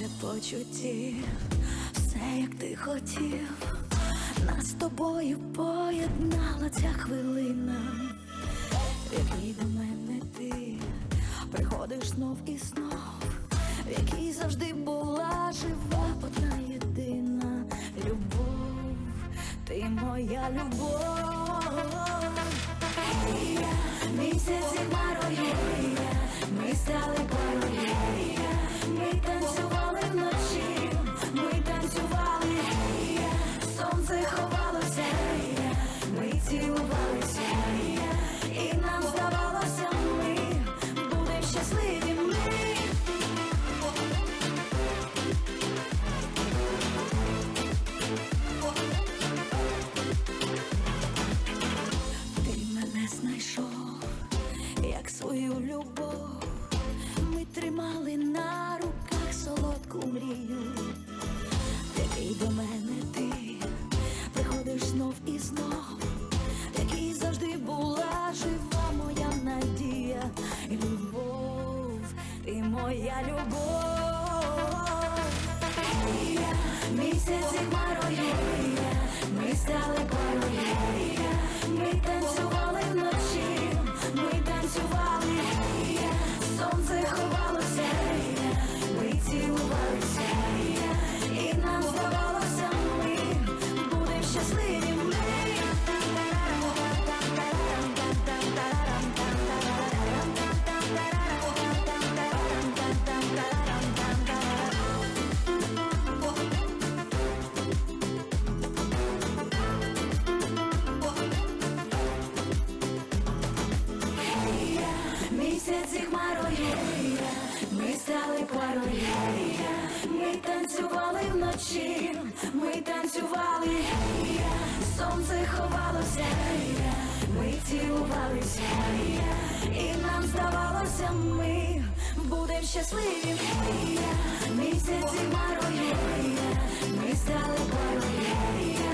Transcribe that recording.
житті, все як ти хотів, нас з тобою поєднала ця хвилина, в якій до мене ти приходиш знов і знов, в якій завжди була жива одна єдина любов, ти моя любов. Свою любов. Ми тримали на руках солодку мрію, такий до мене ти приходиш знов і знов, який завжди була жива моя надія любов, ти моя любов. Місяці хмарою, я, ми стали парою, ми танцювали вночі, ми танцювали, сонце ховалося, ми цілувалися, і нам здавалося, ми будемо щасливі, я, місяці хмарою, ми стали парою.